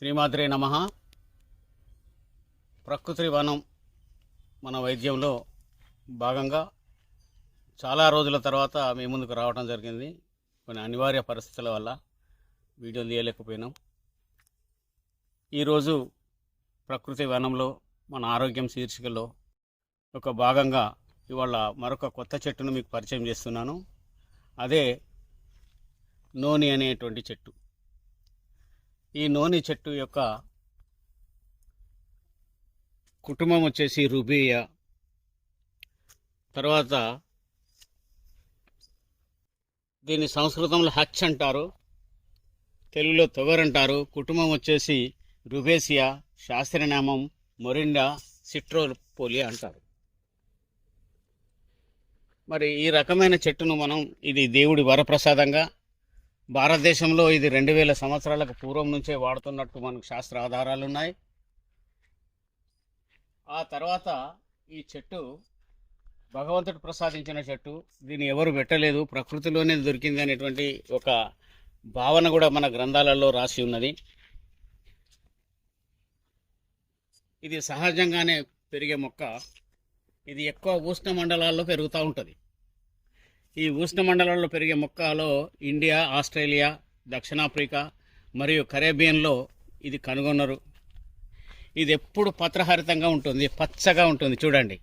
శ్రీమాత్రే నమ. ప్రకృతి వనం మన వైద్యంలో భాగంగా చాలా రోజుల తర్వాత మీ ముందుకు రావడం జరిగింది. కొన్ని అనివార్య పరిస్థితుల వల్ల వీడియోలు తీయలేకపోయినాం. ఈరోజు ప్రకృతి వనంలో మన ఆరోగ్యం శీర్షికలో ఒక భాగంగా ఇవాళ మరొక కొత్త చెట్టును మీకు పరిచయం చేస్తున్నాను. అదే నోని అనేటువంటి చెట్టు. ఈ నోని చెట్టు యొక్క కుటుంబం వచ్చేసి రుబియా. తర్వాత దీన్ని సంస్కృతంలో హచ్ అంటారు. తెలుగులో తొగరంటారు కుటుంబం వచ్చేసి రుబేసియా శాస్త్రనామం మొరిండా సిట్రోపోలి అంటారు. మరి ఈ రకమైన చెట్టును మనం ఇది దేవుడి వరప్రసాదంగా భారతదేశంలో ఇది రెండు వేల సంవత్సరాలకు పూర్వం నుంచే వాడుతున్నట్టు మనకు శాస్త్ర ఆధారాలు ఉన్నాయి. ఆ తర్వాత ఈ చెట్టు భగవంతుడు ప్రసాదించిన చెట్టు దీన్ని ఎవరు పెట్టలేదు ప్రకృతిలోనే దొరికింది అనేటువంటి ఒక భావన కూడా మన గ్రంథాలలో రాసి ఉన్నది. ఇది సహజంగానే పెరిగే మొక్క ఇది ఎక్కువ ఉష్ణ మండలాల్లో పెరుగుతూ ఉంటుంది. ఈ ఉష్ణ మండలంలో పెరిగే మొక్కలో ఇండియా ఆస్ట్రేలియా దక్షిణాఫ్రికా మరియు కరేబియన్లో ఇది కనుగొన్నారు. ఇది ఎప్పుడు పత్రహరితంగా ఉంటుంది పచ్చగా ఉంటుంది. చూడండి.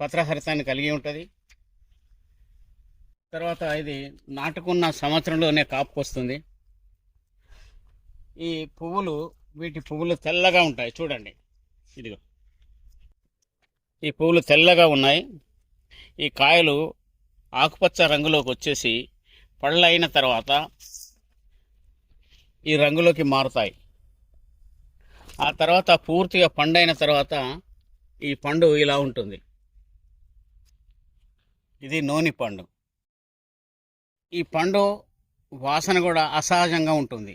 పత్రహరితాన్ని కలిగి ఉంటుంది. తర్వాత ఇది నాటుకున్న సంవత్సరంలోనే కాపుకొస్తుంది ఈ పువ్వులు వీటి పువ్వులు తెల్లగా ఉంటాయి. చూడండి. ఇదిగో. ఈ పువ్వులు తెల్లగా ఉన్నాయి. ఈ కాయలు ఆకుపచ్చ రంగులోకి వచ్చేసి పళ్ళు అయిన తర్వాత ఈ రంగులోకి మారుతాయి. ఆ తర్వాత పూర్తిగా పండు అయిన తర్వాత ఈ పండు ఇలా ఉంటుంది. ఇది నోని పండు. ఈ పండు వాసన కూడా అసహజంగా ఉంటుంది.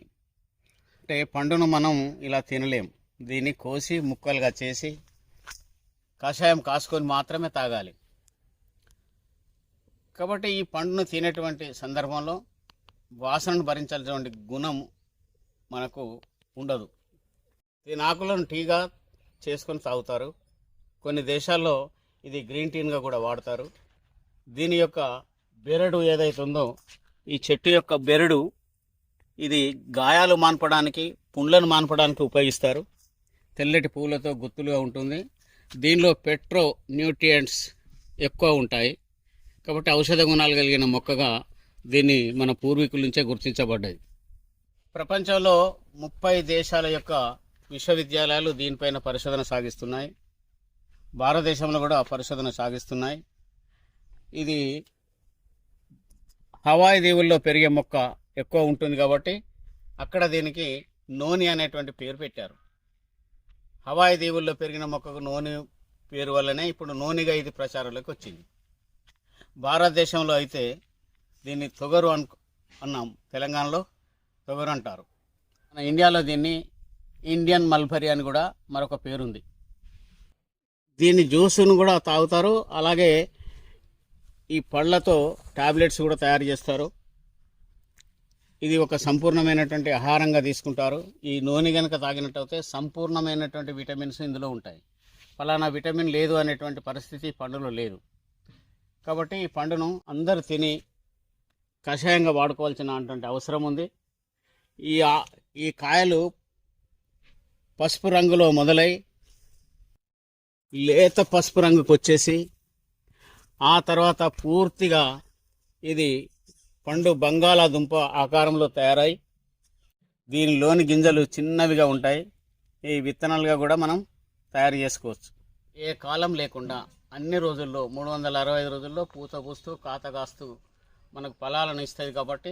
అంటే పండును మనం ఇలా తినలేం. దీన్ని కోసి ముక్కలుగా చేసి కషాయం కాసుకొని మాత్రమే తాగాలి. కాబట్టి ఈ పండును తినేటువంటి సందర్భంలో వాసనను భరించాల్సినటువంటి గుణం మనకు ఉండదు. దీని ఆకులను టీగా చేసుకొని తాగుతారు. కొన్ని దేశాల్లో ఇది గ్రీన్ టీన్గా కూడా వాడతారు. దీని యొక్క బెరడు ఏదైతే ఉందో ఈ చెట్టు యొక్క బెరడు ఇది గాయాలు మాన్పడానికి పుండ్లను మాన్పడానికి ఉపయోగిస్తారు. తెల్లటి పువ్వులతో గుత్తులుగా ఉంటుంది. దీనిలో పెట్రో న్యూట్రియంట్స్ ఎక్కువ ఉంటాయి. కాబట్టి ఔషధ గుణాలు కలిగిన మొక్కగా దీన్ని మన పూర్వీకుల నుంచే గుర్తించబడ్డాయి. ప్రపంచంలో ముప్పై దేశాల యొక్క విశ్వవిద్యాలయాలు దీనిపైన పరిశోధన సాగిస్తున్నాయి. భారతదేశంలో కూడా పరిశోధన సాగిస్తున్నాయి. ఇది హవాయి దీవుల్లో పెరిగే మొక్క ఎక్కువ ఉంటుంది కాబట్టి అక్కడ దీనికి నోని అనేటువంటి పేరు పెట్టారు. హవాయి దీవుల్లో పెరిగిన మొక్కకు నోని పేరు వల్లనే ఇప్పుడు నోనిగా ఇది ప్రచారంలోకి వచ్చింది. భారతదేశంలో అయితే దీన్ని తొగరు అను అన్నాం. తెలంగాణలో తొగరు అంటారు. మన ఇండియాలో దీన్ని ఇండియన్ మల్బరీ అని కూడా మరొక పేరుంది. దీని జ్యూస్ను కూడా తాగుతారు. అలాగే ఈ పళ్ళతో టాబ్లెట్స్ కూడా తయారు చేస్తారు. ఇది ఒక సంపూర్ణమైనటువంటి ఆహారంగా తీసుకుంటారు. ఈ నూనె కనుక తాగినట్టయితే సంపూర్ణమైనటువంటి విటమిన్స్ ఇందులో ఉంటాయి. ఫలానా విటమిన్ లేదు అనేటువంటి పరిస్థితి పండులో లేదు. కాబట్టి ఈ పండును అందరు తిని కషాయంగా వాడుకోవాల్సిన అటువంటి అవసరం ఉంది. ఈ ఈ కాయలు పసుపు రంగులో మొదలై లేత పసుపు రంగుకు వచ్చేసి ఆ తర్వాత పూర్తిగా ఇది పండు బంగాళాదుంప ఆకారంలో తయారై దీనిలోని గింజలు చిన్నవిగా ఉంటాయి. ఈ విత్తనాలుగా కూడా మనం తయారు చేసుకోవచ్చు. ఏ కాలం లేకుండా అన్ని రోజుల్లో మూడు వందల అరవై ఐదు రోజుల్లో పూత పూస్తూ కాత కాస్తూ మనకు ఫలాలను ఇస్తుంది కాబట్టి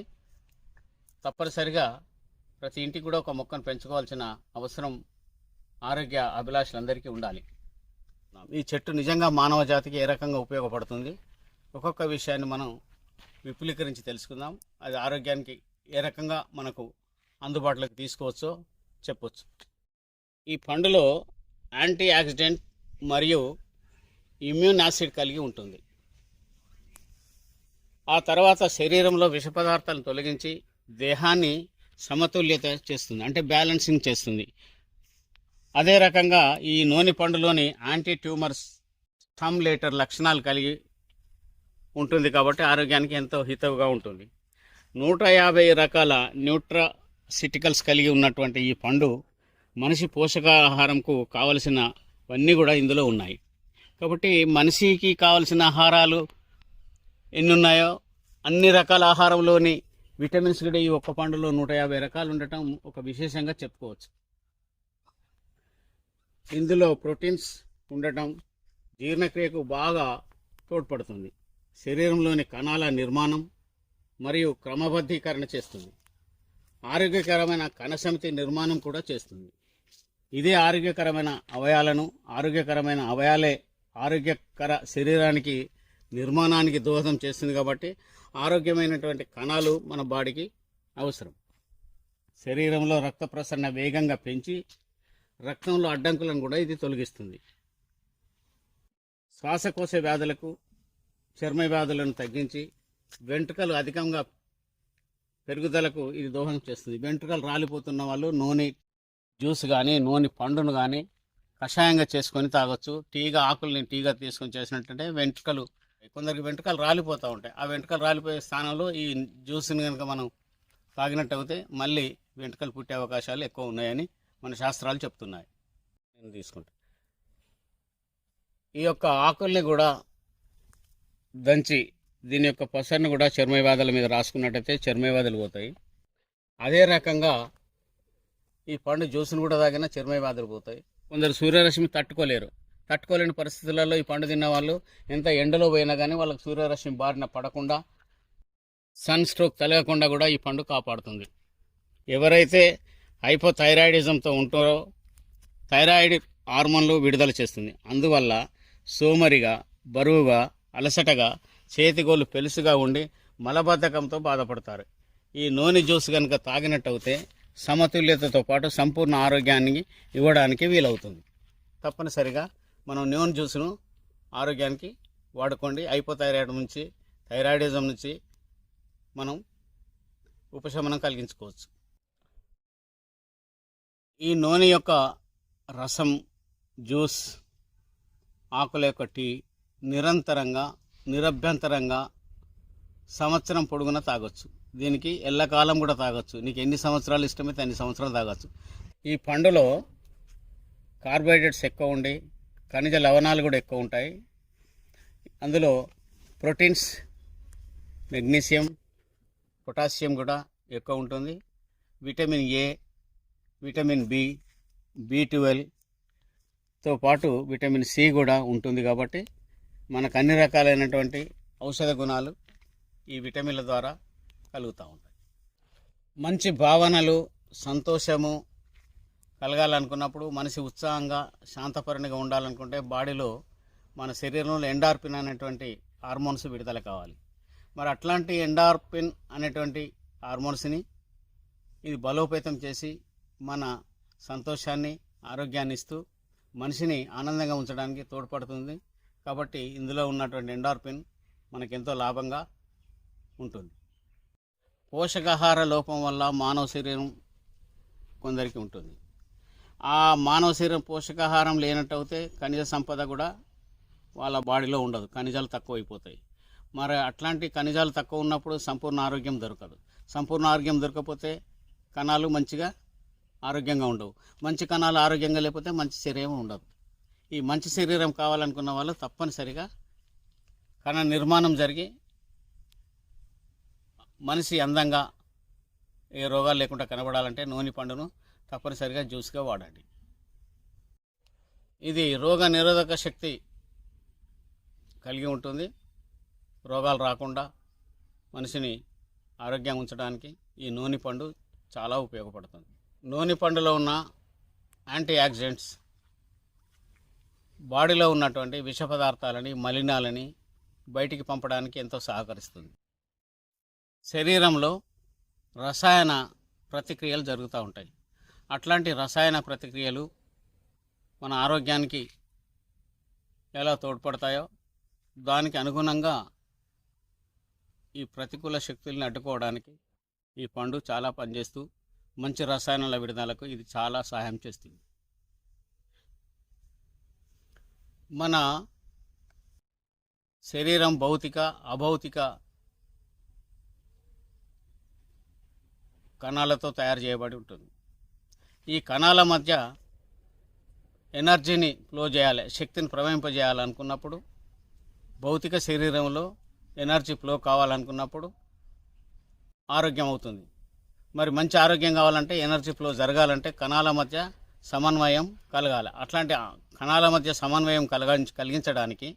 తప్పనిసరిగా ప్రతి ఇంటికి కూడా ఒక మొక్కను పెంచుకోవాల్సిన అవసరం ఆరోగ్య అభిలాషులందరికీ ఉండాలి. ఈ చెట్టు నిజంగా మానవ జాతికి ఏ రకంగా ఉపయోగపడుతుంది? ఒక్కొక్క విషయాన్ని మనం విపులీకరించి తెలుసుకుందాం. అది ఆరోగ్యానికి ఏ రకంగా మనకు అందుబాటులోకి తీసుకోవచ్చో చెప్పొచ్చు. ఈ పండులో యాంటీ ఆక్సిడెంట్ మరియు ఇమ్యూన్ యాసిడ్ కలిగి ఉంటుంది. ఆ తర్వాత శరీరంలో విష పదార్థాలను తొలగించి దేహాన్ని సమతుల్యత చేస్తుంది అంటే బ్యాలెన్సింగ్ చేస్తుంది. అదే రకంగా ఈ నూనె పండులోని యాంటీ ట్యూమర్స్ స్టమ్లేటర్ లక్షణాలు కలిగి ఉంటుంది కాబట్టి ఆరోగ్యానికి ఎంతో హితవుగా ఉంటుంది. నూట యాభై రకాల న్యూట్రాసిటికల్స్ కలిగి ఉన్నటువంటి ఈ పండు మనిషి పోషకాహారంకు కావలసినవన్నీ కూడా ఇందులో ఉన్నాయి. కాబట్టి మనిషికి కావలసిన ఆహారాలు ఎన్ని ఉన్నాయో అన్ని రకాల ఆహారంలోని విటమిన్స్ కూడా ఈ ఒక్క పండులో నూట యాభై రకాలు ఉండటం ఒక విశేషంగా చెప్పుకోవచ్చు. ఇందులో ప్రోటీన్స్ ఉండటం జీర్ణక్రియకు బాగా తోడ్పడుతుంది. శరీరంలోని కణాల నిర్మాణం మరియు క్రమబద్ధీకరణ చేస్తుంది. ఆరోగ్యకరమైన కణసమితి నిర్మాణం కూడా చేస్తుంది. ఇదే ఆరోగ్యకరమైన అవయాలను ఆరోగ్యకరమైన అవయాలే ఆరోగ్యకర శరీరానికి నిర్మాణానికి దోహదం చేస్తుంది కాబట్టి ఆరోగ్యమైనటువంటి కణాలు మన బాడీకి అవసరం. శరీరంలో రక్త ప్రసరణ వేగంగా పెంచి రక్తంలో అడ్డంకులను కూడా ఇది తొలగిస్తుంది. శ్వాసకోశ వ్యాధులకు చర్మ వ్యాధులను తగ్గించి వెంట్రుకలు అధికంగా పెరుగుదలకు ఇది దోహదం చేస్తుంది. వెంట్రుకలు రాలిపోతున్న వాళ్ళు నూనె జ్యూస్ కానీ నూనె పండును కానీ కషాయంగా చేసుకొని తాగొచ్చు. టీగా ఆకుల్ని టీగా తీసుకొని చేసినట్టంటే వెంట్రుకలు కొందరికి వెంట్రుకలు రాలిపోతూ ఉంటాయి. ఆ వెంట్రుకలు రాలిపోయే స్థానంలో ఈ జ్యూస్ని కనుక మనం తాగినట్టు అయితే మళ్ళీ వెంట్రుకలు పుట్టే అవకాశాలు ఎక్కువ ఉన్నాయని మన శాస్త్రాలు చెప్తున్నాయి. నేను తీసుకుంటా. ఈ యొక్క ఆకుల్ని కూడా దంచి దీని యొక్క పసరుని కూడా చర్మవ్యాధుల మీద రాసుకున్నట్టయితే చర్మ వ్యాధులు పోతాయి. అదే రకంగా ఈ పండు జ్యూస్ని కూడా తాగినా చర్మవ్యాధులు పోతాయి. కొందరు సూర్యరశ్మి తట్టుకోలేరు. తట్టుకోలేని పరిస్థితులలో ఈ పండు తిన్న వాళ్ళు ఎంత ఎండలో పోయినా కానీ వాళ్ళకి సూర్యరశ్మి బారిన పడకుండా సన్ స్ట్రోక్ తలగకుండా కూడా ఈ పండు కాపాడుతుంది. ఎవరైతే హైపోథైరాయిడిజంతో ఉంటారో థైరాయిడ్ హార్మోన్లు విడుదల చేస్తుంది. అందువల్ల సోమరిగా బరువుగా అలసటగా చేతిగోళ్ళు పెలుసుగా ఉండి మలబద్ధకంతో బాధపడతారు. ఈ నూనె జ్యూస్ కనుక తాగినట్టయితే సమతుల్యతతో పాటు సంపూర్ణ ఆరోగ్యాన్ని ఇవ్వడానికి వీలవుతుంది. తప్పనిసరిగా మనం నూనె జ్యూస్ను ఆరోగ్యానికి వాడుకోండి. హైపోథైరాయిడ్ నుంచి థైరాయిడిజం నుంచి మనం ఉపశమనం కలిగించుకోవచ్చు. ఈ నూనె యొక్క రసం జ్యూస్ ఆకుల యొక్క టీ నిరంతరంగా నిరభ్యంతరంగా సంవత్సరం పొడుగున తాగొచ్చు. దీనికి ఎల్లకాలం కూడా తాగొచ్చు. నీకు ఎన్ని సంవత్సరాలు ఇష్టమైతే అన్ని సంవత్సరాలు తాగొచ్చు. ఈ పండులో కార్బోహైడ్రేట్స్ ఎక్కువ ఉండి ఖనిజ లవణాలు కూడా ఎక్కువ ఉంటాయి. అందులో ప్రోటీన్స్ మెగ్నీషియం పొటాషియం కూడా ఎక్కువ ఉంటుంది. Vitamin A vitamin B B ట్వెల్వ్తో పాటు విటమిన్ సి కూడా ఉంటుంది కాబట్టి మనకు అన్ని రకాలైనటువంటి ఔషధ గుణాలు ఈ విటమిన్ల ద్వారా కలుగుతూ ఉంటాయి. మంచి భావనలు సంతోషము కలగాలనుకున్నప్పుడు మనిషి ఉత్సాహంగా శాంతపరణిగా ఉండాలనుకుంటే బాడీలో మన శరీరంలో ఎండార్పిన్ అనేటువంటి హార్మోన్స్ విడుదల కావాలి. మరి అట్లాంటి ఎండార్పిన్ అనేటువంటి హార్మోన్స్ని ఇది బలోపేతం చేసి మన సంతోషాన్ని ఆరోగ్యాన్ని ఇస్తూ మనిషిని ఆనందంగా ఉంచడానికి తోడ్పడుతుంది. కాబట్టి ఇందులో ఉన్నటువంటి ఎండార్పిన్ మనకెంతో లాభంగా ఉంటుంది. పోషకాహార లోపం వల్ల మానవ శరీరం కొందరికి ఉంటుంది. ఆ మానవ శరీరం పోషకాహారం లేనట్టయితే ఖనిజ సంపద కూడా వాళ్ళ బాడీలో ఉండదు. ఖనిజాలు తక్కువ అయిపోతాయి మరి అట్లాంటి ఖనిజాలు తక్కువ ఉన్నప్పుడు సంపూర్ణ ఆరోగ్యం దొరకదు. సంపూర్ణ ఆరోగ్యం దొరకకపోతే కణాలు మంచిగా ఆరోగ్యంగా ఉండవు. మంచి కణాలు ఆరోగ్యంగా లేకపోతే మంచి శరీరం ఉండదు. ఈ మంచి శరీరం కావాలనుకున్న వాళ్ళు తప్పనిసరిగా కణ నిర్మాణం జరిగి మనిషి అందంగా ఏ రోగాలు లేకుండా కనబడాలంటే నూనె పండును తప్పనిసరిగా జ్యూస్గా వాడండి. ఇది రోగ నిరోధక శక్తి కలిగి ఉంటుంది. రోగాలు రాకుండా మనిషిని ఆరోగ్యం ఉంచడానికి ఈ నూనె పండు చాలా ఉపయోగపడుతుంది. నూనె పండులో ఉన్న యాంటీ ఆక్సిడెంట్స్ బాడీలో ఉన్నటువంటి విష పదార్థాలని మలినాలని బయటికి పంపడానికి ఎంతో సహకరిస్తుంది. శరీరంలో రసాయన ప్రతిక్రియలు జరుగుతూ ఉంటాయి. అట్లాంటి రసాయన ప్రతిక్రియలు మన ఆరోగ్యానికి ఎలా తోడ్పడతాయో దానికి అనుగుణంగా ఈ ప్రతికూల శక్తుల్ని అడ్డుకోవడానికి ఈ పండు చాలా పనిచేస్తూ మంచి రసాయనాల విడుదలకు ఇది చాలా సహాయం చేస్తుంది. మన శరీరం భౌతిక అభౌతిక కణాలతో తయారు చేయబడి ఉంటుంది. ఈ కణాల మధ్య ఎనర్జీని ఫ్లో చేయాలి శక్తిని ప్రవహింపజేయాలనుకున్నప్పుడు భౌతిక శరీరంలో ఎనర్జీ ఫ్లో కావాలనుకున్నప్పుడు ఆరోగ్యం అవుతుంది. మరి మంచి ఆరోగ్యం కావాలంటే ఎనర్జీ ఫ్లో జరగాలంటే కణాల మధ్య సమన్వయం కలగాలి. అట్లాంటి కణాల మధ్య సమన్వయం కలగ కలిగించడానికి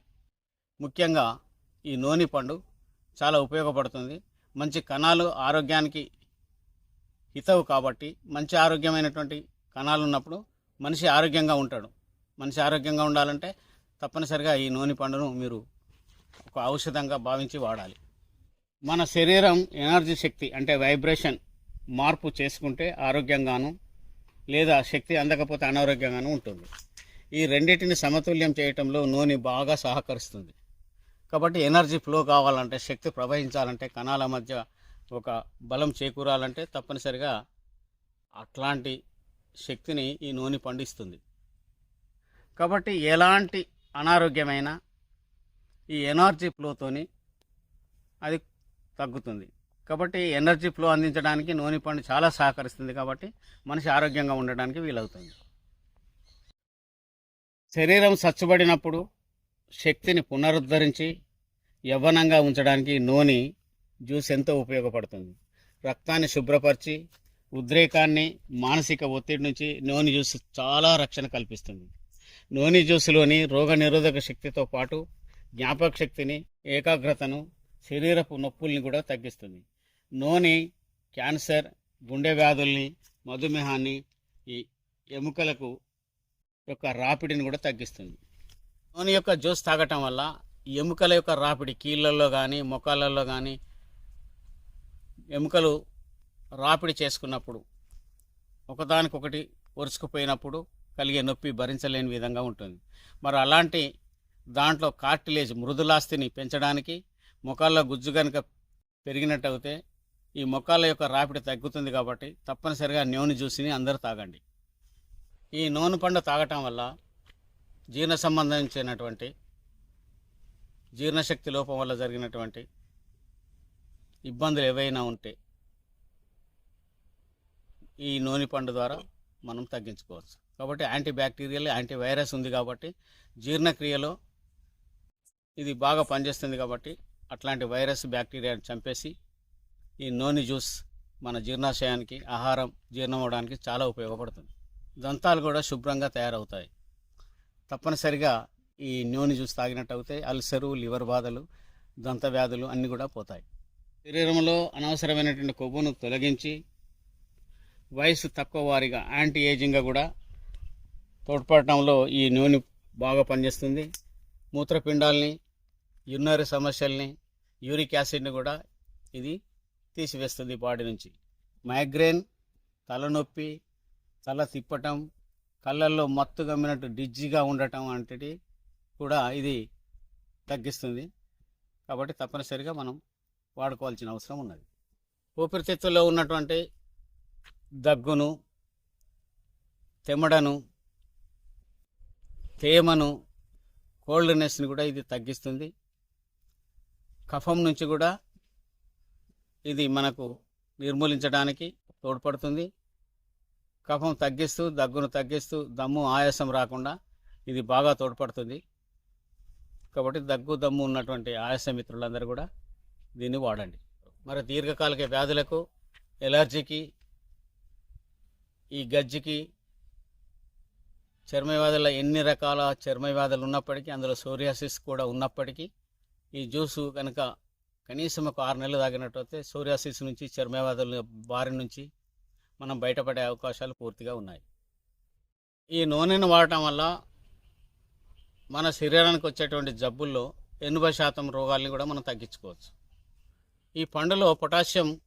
ముఖ్యంగా ఈ నూనె పండు చాలా ఉపయోగపడుతుంది. మంచి కణాలు ఆరోగ్యానికి హితవు కాబట్టి మంచి ఆరోగ్యమైనటువంటి కణాలు ఉన్నప్పుడు మనిషి ఆరోగ్యంగా ఉంటాడు. మనిషి ఆరోగ్యంగా ఉండాలంటే తప్పనిసరిగా ఈ నూనె పండును మీరు ఒక ఔషధంగా భావించి వాడాలి. మన శరీరం ఎనర్జీ శక్తి అంటే వైబ్రేషన్ మార్పు చేసుకుంటే ఆరోగ్యంగాను లేదా శక్తి అందకపోతే అనారోగ్యంగాను ఉంటుంది. ఈ రెండింటిని సమతుల్యం చేయటంలో నూనె బాగా సహకరిస్తుంది. కాబట్టి ఎనర్జీ ఫ్లో కావాలంటే శక్తి ప్రవహించాలంటే కణాల మధ్య ఒక బలం చేకూరాలంటే తప్పనిసరిగా అట్లాంటి శక్తిని ఈ నూనె పండిస్తుంది. కాబట్టి ఎలాంటి అనారోగ్యమైన ఈ ఎనర్జీ ఫ్లోతోని అది తగ్గుతుంది. కాబట్టి ఎనర్జీ ఫ్లో అందించడానికి నూనె పండు చాలా సహకరిస్తుంది కాబట్టి మనిషి ఆరోగ్యంగా ఉండడానికి వీలవుతుంది. శరీరం సచ్చబడినప్పుడు శక్తిని పునరుద్ధరించి యవ్వనంగా ఉంచడానికి నూనె జ్యూస్ ఎంతో ఉపయోగపడుతుంది. రక్తాన్ని శుభ్రపరిచి ఉద్రేకాన్ని మానసిక ఒత్తిడి నుంచి నూనె జ్యూస్ చాలా రక్షణ కల్పిస్తుంది. నూనె జ్యూస్లోని రోగ నిరోధక శక్తితో పాటు జ్ఞాపక శక్తిని ఏకాగ్రతను శరీరపు నొప్పుల్ని కూడా తగ్గిస్తుంది. నూనె క్యాన్సర్ గుండె వ్యాధుల్ని మధుమేహాన్ని ఈ ఎముకలకు యొక్క రాపిడిని కూడా తగ్గిస్తుంది. నూనె యొక్క జ్యూస్ తాగటం వల్ల ఎముకల యొక్క రాపిడి కీళ్ళల్లో కానీ మొక్కలలో కానీ ఎముకలు రాపిడి చేసుకున్నప్పుడు ఒకదానికొకటి ఒరుచుకుపోయినప్పుడు కలిగే నొప్పి భరించలేని విధంగా ఉంటుంది. మరి అలాంటి దాంట్లో కార్టిలేజ్ మృదులాస్తిని పెంచడానికి ముఖాల్లో గుజ్జు కనుక పెరిగినట్టయితే ఈ మొక్కల యొక్క రాపిడి తగ్గుతుంది కాబట్టి తప్పనిసరిగా నూనె జ్యూస్ని అందరూ తాగండి. ఈ నూనె పండు తాగటం వల్ల జీర్ణ సంబంధించినటువంటి జీర్ణశక్తి లోపం వల్ల జరిగినటువంటి ఇబ్బందులు ఏవైనా ఉంటే ఈ నూనె పండు ద్వారా మనం తగ్గించుకోవచ్చు. కాబట్టి యాంటీ బ్యాక్టీరియల్ యాంటీ వైరస్ ఉంది కాబట్టి జీర్ణక్రియలో ఇది బాగా పనిచేస్తుంది కాబట్టి అట్లాంటి వైరస్ బ్యాక్టీరియాని చంపేసి ఈ నూనె జ్యూస్ మన జీర్ణాశయానికి ఆహారం జీర్ణం అవడానికి చాలా ఉపయోగపడుతుంది. దంతాలు కూడా శుభ్రంగా తయారవుతాయి. తప్పనిసరిగా ఈ నూనె జ్యూస్ తాగినట్టు అయితే అల్సరు లివర్ బాధలు దంత వ్యాధులు అన్నీ కూడా పోతాయి. శరీరంలో అనవసరమైనటువంటి కొవ్వును తొలగించి వయసు తక్కువ వారిగా యాంటీ ఏజింగ్గా కూడా తోడ్పడటంలో ఈ నూనె బాగా పనిచేస్తుంది. మూత్రపిండాల్ని యున్నరీ సమస్యల్ని యూరిక్ యాసిడ్ని కూడా ఇది తీసివేస్తుంది బాడీ నుంచి. మైగ్రేన్ తలనొప్పి తల తిప్పటం కళ్ళల్లో మత్తు గమ్మినట్టు డిజ్జిగా ఉండటం వంటిది కూడా ఇది తగ్గిస్తుంది. కాబట్టి తప్పనిసరిగా మనం వాడుకోవాల్సిన అవసరం ఉన్నది. ఊపిరితిత్తుల్లో ఉన్నటువంటి దగ్గును తెమ్మడను తేమను కోల్డ్నెస్ని కూడా ఇది తగ్గిస్తుంది. కఫం నుంచి కూడా ఇది మనకు నిర్మూలించడానికి తోడ్పడుతుంది. కఫం తగ్గిస్తూ దగ్గును తగ్గిస్తూ దమ్ము ఆయాసం రాకుండా ఇది బాగా తోడ్పడుతుంది. కాబట్టి దగ్గు దమ్ము ఉన్నటువంటి ఆయాస మిత్రులందరూ కూడా దీన్ని వాడండి. మరి దీర్ఘకాలిక వ్యాధులకు ఎలర్జీకి ఈ గజ్జికి చర్మ వ్యాధుల ఎన్ని రకాల చర్మ వ్యాధులు ఉన్నప్పటికీ అందులో సోరియాసిస్ కూడా ఉన్నప్పటికీ ఈ జ్యూసు కనుక కనీసం ఒక ఆరు నెలలు తాగినట్టయితే సోరియాసిస్ నుంచి చర్మ వ్యాధుల బారి నుంచి మనం బయటపడే అవకాశాలు పూర్తిగా ఉన్నాయి. ఈ నూనెను వాడటం వల్ల మన శరీరానికి వచ్చేటువంటి జబ్బుల్లో ఎనభై శాతం రోగాల్ని కూడా మనం తగ్గించుకోవచ్చు. ఈ పండులో పొటాషియం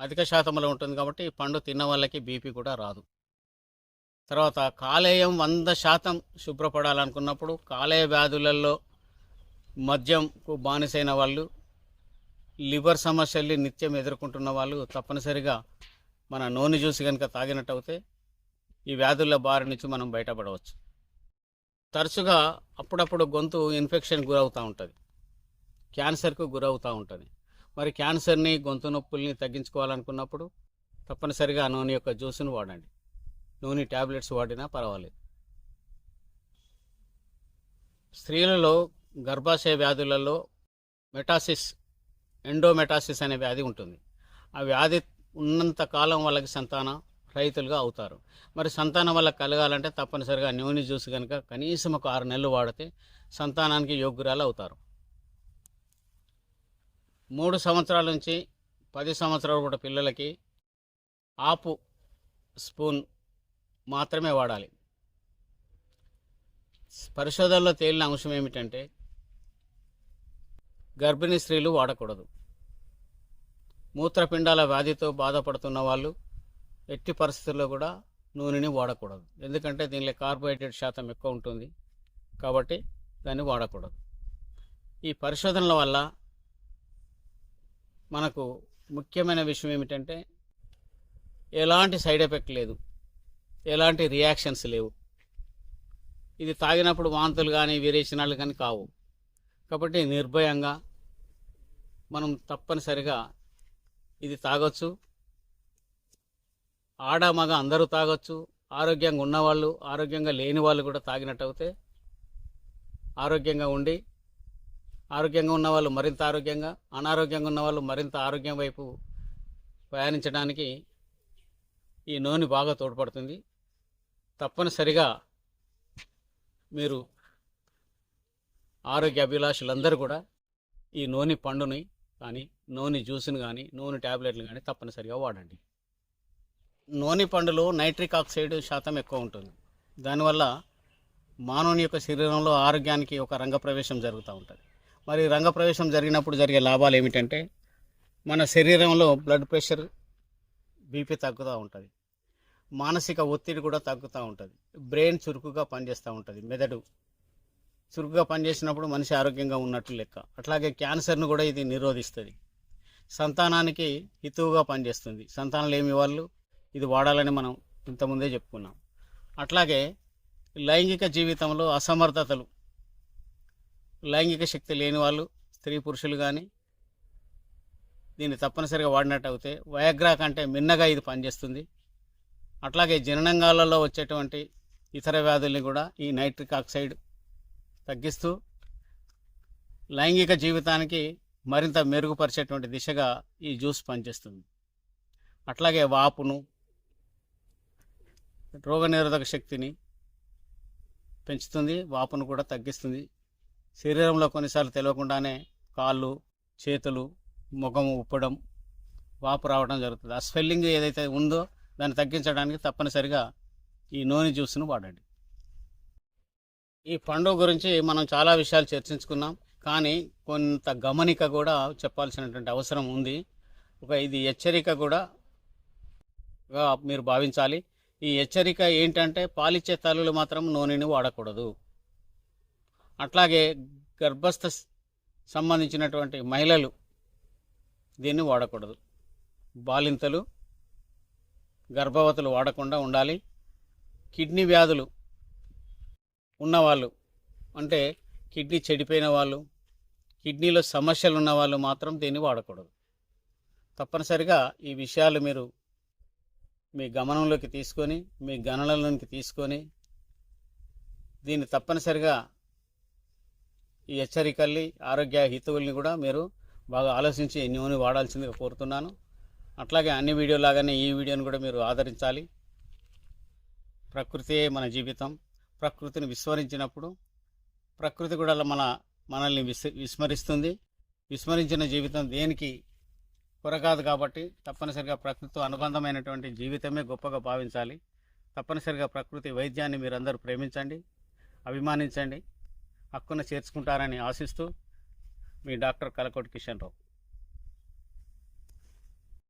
అధిక శాతంలో ఉంటుంది కాబట్టి ఈ పండు తిన్న వాళ్ళకి బీపీ కూడా రాదు. తర్వాత కాలేయం వంద శాతం శుభ్రపడాలనుకున్నప్పుడు కాలేయ వ్యాధులలో మద్యంకు బానిసైన వాళ్ళు లివర్ సమస్యల్ని నిత్యం ఎదుర్కొంటున్న వాళ్ళు తప్పనిసరిగా మన నూనె జ్యూస్ కనుక తాగినట్టయితే ఈ వ్యాధుల బారి నుంచి మనం బయటపడవచ్చు. తరచుగా అప్పుడప్పుడు గొంతు ఇన్ఫెక్షన్ గురవుతూ ఉంటుంది. క్యాన్సర్కు గురవుతూ ఉంటుంది. మరి క్యాన్సర్ని గొంతు నొప్పుల్ని తగ్గించుకోవాలనుకున్నప్పుడు తప్పనిసరిగా నూనె యొక్క జ్యూస్ను వాడండి. నూనె ట్యాబ్లెట్స్ వాడినా పర్వాలేదు. స్త్రీలలో గర్భాశయ వ్యాధులలో మెటాసిస్ ఎండోమెటాసిస్ అనే వ్యాధి ఉంటుంది. ఆ వ్యాధి ఉన్నంత కాలం వాళ్ళకి సంతానం రైతులుగా అవుతారు. మరి సంతానం వల్ల కలగాలంటే తప్పనిసరిగా నూనె జ్యూస్ కనుక కనీసం ఒక ఆరు నెలలు వాడితే సంతానానికి యోగ్యురాలు అవుతారు. మూడు సంవత్సరాల నుంచి పది సంవత్సరాలు కూడా పిల్లలకి ఆపు స్పూన్ మాత్రమే వాడాలి. పరిశోధనలో తేలిన అంశం ఏమిటంటే గర్భిణీ స్త్రీలు వాడకూడదు. మూత్రపిండాల వ్యాధితో బాధపడుతున్న వాళ్ళు ఎట్టి పరిస్థితుల్లో కూడా నూనెని వాడకూడదు. ఎందుకంటే దీనిలో కార్బోహైడ్రేట్ శాతం ఎక్కువ ఉంటుంది కాబట్టి దాన్ని వాడకూడదు. ఈ పరిశోధనల వల్ల మనకు ముఖ్యమైన విషయం ఏమిటంటే ఎలాంటి సైడ్ ఎఫెక్ట్ లేదు. ఎలాంటి రియాక్షన్స్ లేవు. ఇది తాగినప్పుడు వాంతులు కానీ విరేచనాలు కానీ కావు. కాబట్టి నిర్భయంగా మనం తప్పనిసరిగా ఇది తాగొచ్చు. ఆడ మగ అందరూ తాగొచ్చు. ఆరోగ్యంగా ఉన్నవాళ్ళు ఆరోగ్యంగా లేని వాళ్ళు కూడా తాగినట్టు అయితే ఆరోగ్యంగా ఉండి ఆరోగ్యంగా ఉన్నవాళ్ళు మరింత ఆరోగ్యంగా అనారోగ్యంగా ఉన్నవాళ్ళు మరింత ఆరోగ్యం వైపు ప్రయాణించడానికి ఈ నూనె బాగా తోడ్పడుతుంది. తప్పనిసరిగా మీరు ఆరోగ్య అభిలాషులందరూ కూడా ఈ నూనె పండుని కానీ నూనె జ్యూస్ని కానీ నూనె ట్యాబ్లెట్లు కానీ తప్పనిసరిగా వాడండి. నూనె పండులో నైట్రిక్ ఆక్సైడ్ శాతం ఎక్కువ ఉంటుంది. దానివల్ల మానవుని యొక్క శరీరంలో ఆరోగ్యానికి ఒక రంగప్రవేశం జరుగుతూ ఉంటుంది. మరి రంగప్రవేశం జరిగినప్పుడు జరిగే లాభాలు ఏమిటంటే మన శరీరంలో బ్లడ్ ప్రెషర్ బీపీ తగ్గుతూ ఉంటుంది. మానసిక ఒత్తిడి కూడా తగ్గుతూ ఉంటుంది. బ్రెయిన్ చురుకుగా పనిచేస్తూ ఉంటుంది. మెదడు చురుకుగా పనిచేసినప్పుడు మనిషి ఆరోగ్యంగా ఉన్నట్లు లెక్క. అట్లాగే క్యాన్సర్ను కూడా ఇది నిరోధిస్తుంది. సంతానానికి హితువుగా పనిచేస్తుంది. సంతానం లేని వాళ్ళు ఇది వాడాలని మనం ఇంతకుముందే చెప్పుకున్నాం. అట్లాగే లైంగిక జీవితంలో అసమర్థతలు లైంగిక శక్తి లేని వాళ్ళు స్త్రీ పురుషులు కానీ దీన్ని తప్పనిసరిగా వాడినట్టు అవుతే వయగ్రా కంటే మిన్నగా ఇది పనిచేస్తుంది. అట్లాగే జననంగాలలో వచ్చేటువంటి ఇతర వ్యాధుల్ని కూడా ఈ నైట్రిక్ ఆక్సైడ్ తగ్గిస్తూ లైంగిక జీవితానికి మరింత మెరుగుపరిచేటువంటి దిశగా ఈ జ్యూస్ పనిచేస్తుంది. అట్లాగే వాపును రోగనిరోధక శక్తిని పెంచుతుంది వాపును కూడా తగ్గిస్తుంది. శరీరంలో కొన్నిసార్లు తెలియకుండానే కాళ్ళు చేతులు ముఖం ఉప్పడం వాపు రావడం జరుగుతుంది. ఆ స్వెల్లింగ్ ఏదైతే ఉందో దాన్ని తగ్గించడానికి తప్పనిసరిగా ఈ నూనె జ్యూస్ను వాడండి. ఈ పండుగ గురించి మనం చాలా విషయాలు చర్చించుకున్నాం. కానీ కొంత గమనిక కూడా చెప్పాల్సినటువంటి అవసరం ఉంది. ఒక ఇది హెచ్చరిక కూడా మీరు భావించాలి. ఈ హెచ్చరిక ఏంటంటే పాలిచ్చే తల్లులు మాత్రం నూనెని వాడకూడదు. అట్లాగే గర్భస్థ సంబంధించినటువంటి మహిళలు దీన్ని వాడకూడదు. బాలింతలు గర్భవతులు వాడకుండా ఉండాలి. కిడ్నీ వ్యాధులు ఉన్నవాళ్ళు అంటే కిడ్నీ చెడిపోయిన వాళ్ళు కిడ్నీలో సమస్యలు ఉన్న వాళ్ళు మాత్రం దీన్ని వాడకూడదు. తప్పనిసరిగా ఈ విషయాలు మీరు మీ గమనంలోకి తీసుకొని మీ గణనలోకి తీసుకొని దీన్ని తప్పనిసరిగా ఈ హెచ్చరికల్ని ఆరోగ్య హితువుల్ని కూడా మీరు బాగా ఆలోచించి నూనె వాడాల్సిందిగా కోరుతున్నాను. అట్లాగే అన్ని వీడియోలాగానే ఈ వీడియోని కూడా మీరు ఆదరించాలి. ప్రకృతియే మన జీవితం. ప్రకృతిని విస్మరించినప్పుడు ప్రకృతి కూడా మన మనల్ని విస్ విస్మరిస్తుంది. విస్మరించిన జీవితం దేనికి కొరకాదు కాబట్టి తప్పనిసరిగా ప్రకృతితో అనుబంధమైనటువంటి జీవితమే గొప్పగా భావించాలి. తప్పనిసరిగా ప్రకృతి వైద్యాన్ని మీరందరూ ప్రేమించండి అభిమానించండి. హక్కున చేర్చుకుంటారని ఆశిస్తూ మీ డాక్టర్ కలకోటి కిషన్ రావు.